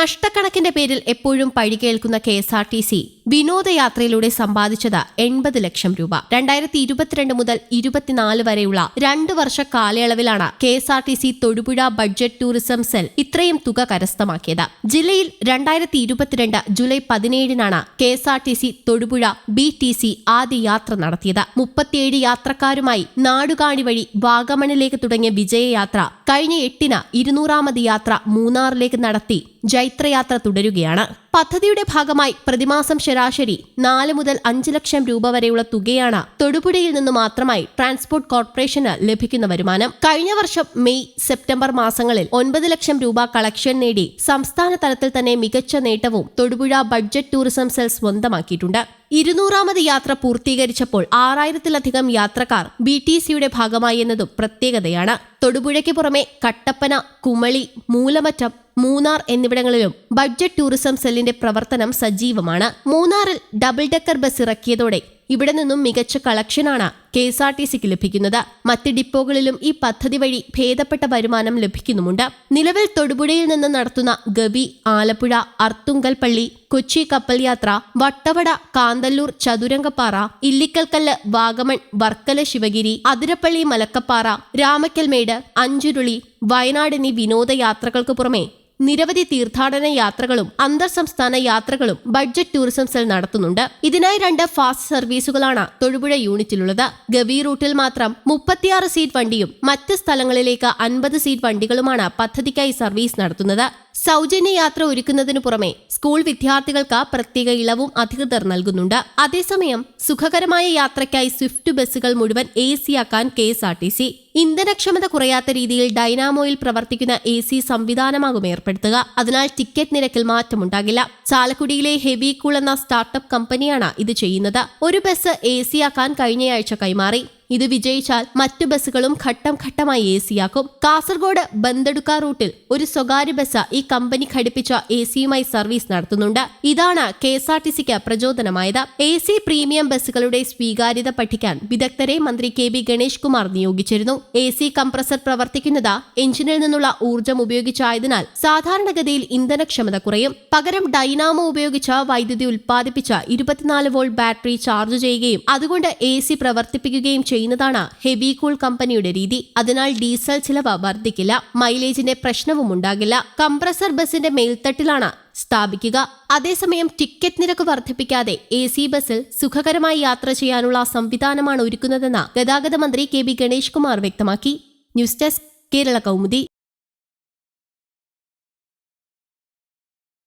നഷ്ടക്കണക്കിന്റെ പേരിൽ എപ്പോഴും പഴി കേൾക്കുന്ന K S R T C. വിനോദയാത്രയിലൂടെ സമ്പാദിച്ചത് എൺപത് ലക്ഷം രൂപ. രണ്ടായിരത്തി ഇരുപത്തിരണ്ട് മുതൽ ഇരുപത്തിനാല് വരെയുള്ള രണ്ട് വർഷ കാലയളവിലാണ് K S R T C Thodupuzha budget tourism cell ഇത്രയും തുക കരസ്ഥമാക്കിയത്. ജില്ലയിൽ രണ്ടായിരത്തി ഇരുപത്തിരണ്ട് July പതിനേഴിനാണ് K S R T C Thodupuzha B T C ആദ്യ യാത്ര നടത്തിയത്. മുപ്പത്തിയേഴ് യാത്രക്കാരുമായി നാടുകാണി വഴി വാഗമണിലേക്ക് തുടങ്ങിയ വിജയയാത്ര കഴിഞ്ഞ എട്ടിന് ഇരുന്നൂറാമത് യാത്ര മൂന്നാറിലേക്ക് നടത്തി ജൈത്രയാത്ര തുടരുകയാണ്. പദ്ധതിയുടെ ഭാഗമായി പ്രതിമാസം ശരാശരി നാല് മുതൽ അഞ്ച് ലക്ഷം രൂപ വരെയുള്ള തുകയാണ് തൊടുപുഴയിൽ നിന്ന് മാത്രമായി ട്രാൻസ്പോർട്ട് കോർപ്പറേഷന് ലഭിക്കുന്ന വരുമാനം. കഴിഞ്ഞ വർഷം മെയ് സെപ്റ്റംബർ മാസങ്ങളിൽ ഒൻപത് ലക്ഷം രൂപ കളക്ഷൻ നേടി സംസ്ഥാന തലത്തിൽ തന്നെ മികച്ച നേട്ടവും തൊടുപുഴ ബഡ്ജറ്റ് ടൂറിസം സെൽ സ്വന്തമാക്കിയിട്ടുണ്ട്. ഇരുന്നൂറാമത് യാത്ര പൂർത്തീകരിച്ചപ്പോൾ ആറായിരത്തിലധികം യാത്രക്കാർ ബി ടി സിയുടെ ഭാഗമായി എന്നതും പ്രത്യേകതയാണ്. തൊടുപുഴയ്ക്ക് പുറമെ കട്ടപ്പന കുമളി മൂലമറ്റം മൂന്നാർ എന്നിവിടങ്ങളിലും ബഡ്ജറ്റ് ടൂറിസം സെല്ലിന്റെ പ്രവർത്തനം സജീവമാണ്. മൂന്നാറിൽ ഡബിൾ ഡെക്കർ ബസ് ഇറക്കിയതോടെ ഇവിടെ നിന്നും മികച്ച കളക്ഷനാണ് കെ എസ് ആർ ടി സിക്ക് ലഭിക്കുന്നത്. മറ്റ് ഡിപ്പോകളിലും ഈ പദ്ധതി വഴി ഭേദപ്പെട്ട വരുമാനം ലഭിക്കുന്നുമുണ്ട്. നിലവിൽ തൊടുപുഴയിൽ നിന്ന് നടത്തുന്ന ഗവി ആലപ്പുഴ അർത്തുങ്കൽപ്പള്ളി കൊച്ചി കപ്പൽ യാത്ര വട്ടവട കാന്തല്ലൂർ ചതുരംഗപ്പാറ ഇല്ലിക്കൽക്കല്ല് വാഗമൺ വർക്കല ശിവഗിരി അതിരപ്പള്ളി മലക്കപ്പാറ രാമക്കൽമേട് അഞ്ചുരുളി വയനാട് എന്നീ വിനോദയാത്രകൾക്ക് പുറമെ നിരവധി തീർത്ഥാടന യാത്രകളും അന്തർ സംസ്ഥാന യാത്രകളും ബഡ്ജറ്റ് ടൂറിസം സെൽ നടത്തുന്നുണ്ട്. ഇതിനായി രണ്ട് ഫാസ്റ്റ് സർവീസുകളാണ് തൊഴുപുഴ യൂണിറ്റിലുള്ളത്. ഗവി റൂട്ടിൽ മാത്രം മുപ്പത്തിയാറ് സീറ്റ് വണ്ടിയും മറ്റ് സ്ഥലങ്ങളിലേക്ക് അൻപത് സീറ്റ് വണ്ടികളുമാണ് പദ്ധതിക്കായി സർവീസ് നടത്തുന്നത്. സൗജന്യ യാത്ര ഒരുക്കുന്നതിനു പുറമെ സ്കൂൾ വിദ്യാർത്ഥികൾക്ക് പ്രത്യേക ഇളവും അധികൃതർ നൽകുന്നുണ്ട്. അതേസമയം സുഖകരമായ യാത്രയ്ക്കായി സ്വിഫ്റ്റ് ബസ്സുകൾ മുഴുവൻ A സിയാക്കാൻ K S R T C. ഇന്ധനക്ഷമത കുറയാത്ത രീതിയിൽ ഡൈനാമോയിൽ പ്രവർത്തിക്കുന്ന എ സി സംവിധാനമാകും ഏർപ്പെടുത്തുക. അതിനാൽ ടിക്കറ്റ് നിരക്കിൽ മാറ്റമുണ്ടാകില്ല. ചാലക്കുടിയിലെ ഹെവി കൂൾ എന്ന സ്റ്റാർട്ടപ്പ് കമ്പനിയാണ് ഇത് ചെയ്യുന്നത്. ഒരു ബസ് എ ആക്കാൻ കഴിഞ്ഞയാഴ്ച കൈമാറി. ഇത് വിജയിച്ചാൽ മറ്റു ബസ്സുകളും ഘട്ടം ഘട്ടമായി എ സിയാക്കും കാസർഗോഡ് ബന്ദടുക്ക റൂട്ടിൽ ഒരു സ്വകാര്യ ബസ് ഈ കമ്പനി ഘടിപ്പിച്ച എ സിയുമായി സർവീസ് നടത്തുന്നുണ്ട്. ഇതാണ് കെ എസ് ആർ ടി സിക്ക് പ്രചോദനമായത്. എ സി പ്രീമിയം ബസ്സുകളുടെ സ്വീകാര്യത പഠിക്കാൻ വിദഗ്ധരെ മന്ത്രി കെ ബി ഗണേഷ് കുമാർ നിയോഗിച്ചിരുന്നു. എ സി കംപ്രസർ പ്രവർത്തിക്കുന്നത് എഞ്ചിനിൽ നിന്നുള്ള ഊർജം ഉപയോഗിച്ചായതിനാൽ സാധാരണഗതിയിൽ ഇന്ധനക്ഷമത കുറയും. പകരം ഡൈനാമോ ഉപയോഗിച്ച് വൈദ്യുതി ഉൽപ്പാദിപ്പിച്ച ഇരുപത്തിനാല് വോൾട്ട് ബാറ്ററി ചാർജ് ചെയ്യുകയും അതുകൊണ്ട് എ സി പ്രവർത്തിപ്പിക്കുകയും ചെയ്യുന്നതാണ് ഹെവി കൂൾ കമ്പനിയുടെ രീതി. അതിനാൽ ഡീസൽ ചിലവ് വർദ്ധിക്കില്ല മൈലേജിന്റെ പ്രശ്നവും ഉണ്ടാകില്ല. കംപ്രസർ ബസിന്റെ മേൽത്തട്ടിലാണ് സ്ഥാപിക്കുക. അതേസമയം ടിക്കറ്റ് നിരക്ക് വർദ്ധിപ്പിക്കാതെ എ സി ബസ്സിൽ സുഖകരമായി യാത്ര ചെയ്യാനുള്ള സംവിധാനമാണ് ഒരുക്കുന്നതെന്ന് ഗതാഗത മന്ത്രി കെ ബി ഗണേഷ് കുമാർ വ്യക്തമാക്കി. News desk Kerala Kaumudi.